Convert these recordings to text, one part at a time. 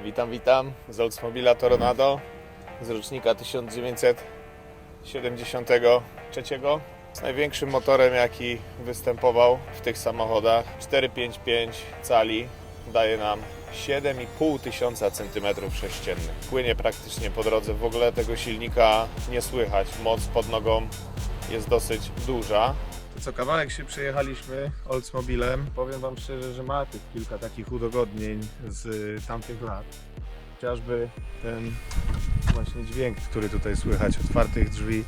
Witam, witam. Z Oldsmobila Toronado z rocznika 1973 z największym motorem jaki występował w tych samochodach. 455 cali. Daje nam 7,5 tysiąca centymetrów sześciennych. Płynie praktycznie po drodze. W ogóle tego silnika nie słychać. Moc pod nogą jest dosyć duża co kawałek się przejechaliśmy Oldsmobilem. Powiem Wam szczerze, że ma tych kilka takich udogodnień z tamtych lat. Chociażby ten właśnie dźwięk, który tutaj słychać, otwartych drzwi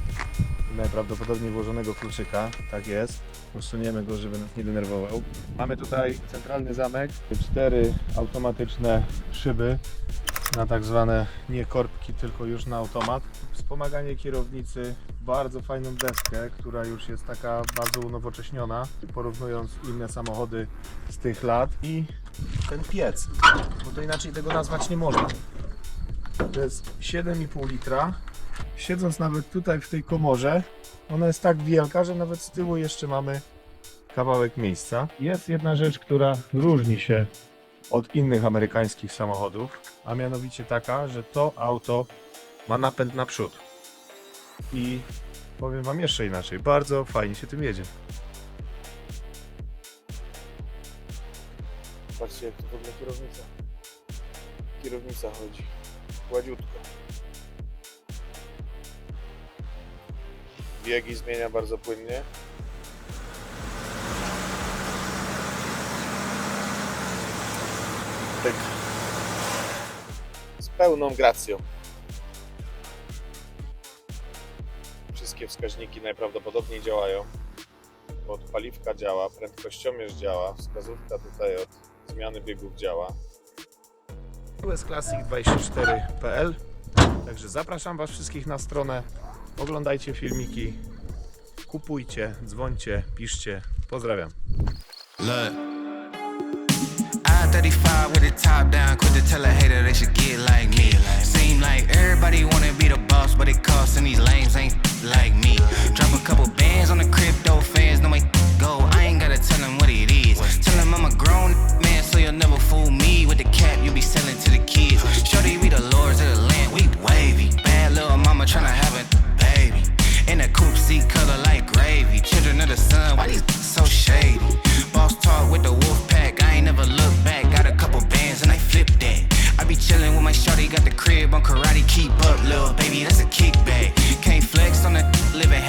i najprawdopodobniej włożonego kluczyka. Tak jest. Usuniemy go, żeby nas nie denerwował. Mamy tutaj centralny zamek, cztery automatyczne szyby na tak zwane nie korbki, tylko już na automat. Wspomaganie kierownicy, bardzo fajną deskę, która już jest taka bardzo unowocześniona, porównując inne samochody z tych lat. I ten piec, bo to inaczej tego nazwać nie można. To jest 7,5 litra. Siedząc nawet tutaj w tej komorze, ona jest tak wielka, że nawet z tyłu jeszcze mamy kawałek miejsca. Jest jedna rzecz, która różni się od innych amerykańskich samochodów, a mianowicie taka, że to auto ma napęd naprzód. I powiem Wam jeszcze inaczej, bardzo fajnie się tym jedzie. Patrzcie jak to w ogóle kierownica. Kierownica chodzi. Gładziutko. Biegi zmienia bardzo płynnie. Tak. Z pełną gracją. Wszystkie wskaźniki najprawdopodobniej działają. Od paliwka działa, prędkościomierz działa, wskazówka tutaj od zmiany biegów działa. usclassic24.pl Także zapraszam Was wszystkich na stronę. Oglądajcie filmiki, kupujcie, dzwońcie, piszcie. Pozdrawiam. Look. I-35 with the top down, quit to tell a hater they should get like me. Seem like everybody wanna be the boss, but it costs and these lames ain't like me. Drop a couple bands on the crypto fans, no make go. I ain't gotta tell them what it is. Tell them I'm a grown man, so you'll never fool me with the cap you be selling to the kids. Shorty, we the lords of the my shorty, got the crib on karate. Keep up, little baby, that's a kickback. Can't flex on the living